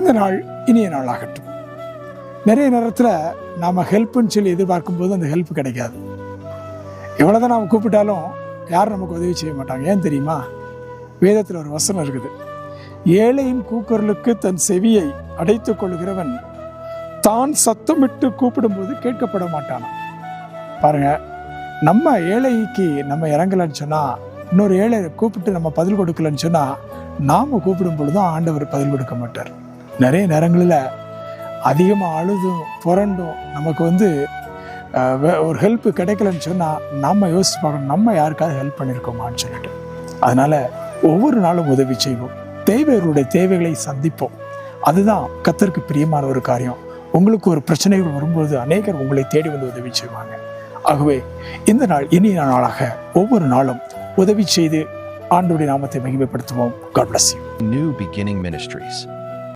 இந்த நாள் இனிய நாளாகட்டும். நிறைய நேரத்தில் நாம் ஹெல்ப்புன்னு சொல்லி எதிர்பார்க்கும்போது அந்த ஹெல்ப் கிடைக்காது. எவ்வளோதான் நாம் கூப்பிட்டாலும் யாரும் நமக்கு உதவி செய்ய மாட்டாங்க. ஏன் தெரியுமா? வேதத்தில் ஒரு வசனம் இருக்குது. ஏழையின் கூக்குரலுக்கு தன் செவியை அடைத்துக் கொள்கிறவன் தான் சத்தமிட்டு கூப்பிடும்போது கேட்கப்பட மாட்டான்? பாருங்க நம்ம ஏழைக்கு நம்ம இறங்கலைன்னு சொன்னால் இன்னொரு ஏழை கூப்பிட்டு நம்ம பதில் கொடுக்கலன்னு சொன்னால் நாம் கூப்பிடும் பொழுதும் ஆண்டவர் பதில் கொடுக்க மாட்டார். நிறைய நேரங்களில் அதிகமாக அழுதும் புரண்டும் நமக்கு வந்து ஒரு ஹெல்ப் கிடைக்கலன்னு சொன்னால் நம்ம யோசிச்சு பார்க்கணும் நம்ம யாருக்காவது ஹெல்ப் பண்ணியிருக்கோமான்னு சொல்லிட்டு. அதனால் ஒவ்வொரு நாளும் உதவி செய்வோம். தேவையவர்களுடைய தேவைகளை சந்திப்போம். அதுதான் கத்தருக்கு பிரியமான ஒரு காரியம். உங்களுக்கு ஒரு பிரச்சனைகள் வரும்போது அநேகர் உங்களை தேடி வந்து உதவி செய்வாங்க. ஆகவே இந்த நாள் இனிய நாளாக ஒவ்வொரு நாளும் உதவி செய்து ஆண்டுடைய நாமத்தை மகிமைப்படுத்துவோம். God bless you new beginning Ministries.